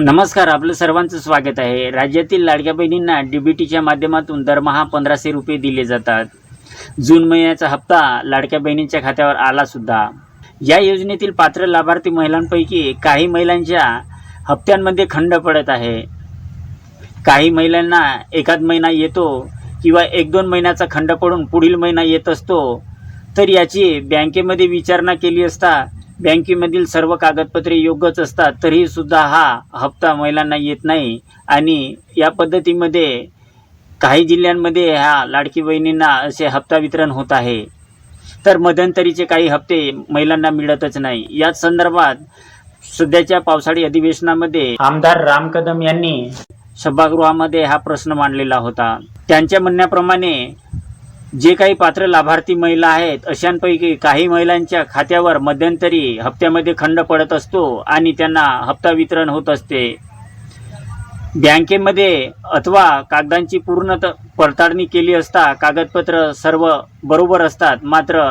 नमस्कार आपलं सर्वांचं स्वागत आहे. राज्यातील लाडक्या बहिणींना डीबीटीच्या माध्यमातून दरमहा पंधराशे रुपये दिले जातात. जून महिन्याचा हप्ता लाडक्या बहिणींच्या खात्यावर आला सुद्धा. या योजनेतील पात्र लाभार्थी महिलांपैकी काही महिलांच्या हप्त्यांमध्ये खंड पडत आहे. काही महिलांना एखाद महिना येतो किंवा एक दोन महिन्याचा खंड पडून पुढील महिना येत असतो तर याची बँकेमध्ये विचारणा केली असता बँकेमधील सर्व कागदपत्रे योग्यच असतात तरी सुद्धा हा हप्ता महिलांना येत नाही. आणि या पद्धतीमध्ये काही जिल्ह्यांमध्ये ह्या लाडकी बहिणींना असे हप्ता वितरण होत आहे. तर मध्यंतरीचे काही हप्ते महिलांना मिळतच नाही. याच संदर्भात सध्याच्या पावसाळी अधिवेशनामध्ये आमदार राम कदम यांनी सभागृहामध्ये हा प्रश्न मांडलेला होता. त्यांच्या म्हणण्याप्रमाणे जे काही पात्र लाभार्थी महिला आहेत अशांपैकी काही महिलांच्या खात्यावर मध्यंतरी हप्त्यामध्ये खंड पडत असतो आणि त्यांना हप्ता वितरण होत असते. बँकेमध्ये अथवा कागदांची पूर्ण पडताळणी केली असता कागदपत्र सर्व बरोबर असतात मात्र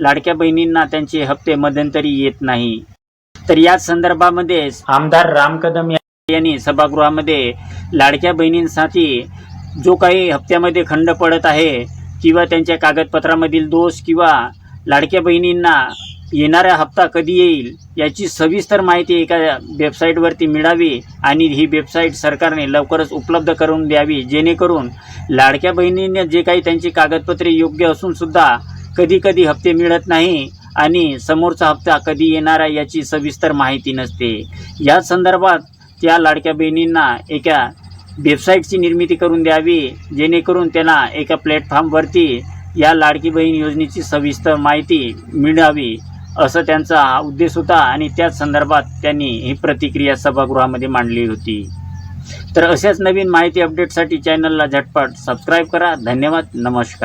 लाडक्या बहिणींना त्यांचे हप्ते मध्यंतरी येत नाही. तर याच संदर्भामध्ये आमदार राम कदम यांनी सभागृहामध्ये लाडक्या बहिणींसाठी जो काही हप्त्यामध्ये खंड पडत आहे किंवा त्यांच्या कागदपत्रामधील दोष किंवा लाडक्या बहिणींना येणारा हप्ता कधी येईल याची सविस्तर माहिती एका वेबसाईटवरती मिळावी आणि ही वेबसाईट सरकारने लवकरच उपलब्ध करून द्यावी जेणेकरून लाडक्या बहिणींना जे काही त्यांची कागदपत्रे योग्य असूनसुद्धा कधीकधी कधी कधी हप्ते मिळत नाही आणि समोरचा हप्ता कधी येणार आहे याची सविस्तर माहिती नसते. या संदर्भात त्या लाडक्या बहिणींना एका वेबसाईटची निर्मिती करून द्यावी जेणेकरून त्यांना एका प्लॅटफॉर्मवरती या लाडकी बहीण योजनेची सविस्तर माहिती मिळावी असं त्यांचा हा उद्देश होता आणि त्याच संदर्भात त्यांनी ही प्रतिक्रिया सभागृहामध्ये मांडली होती. तर अशाच नवीन माहिती अपडेटसाठी चॅनलला झटपट सबस्क्राईब करा. धन्यवाद. नमस्कार.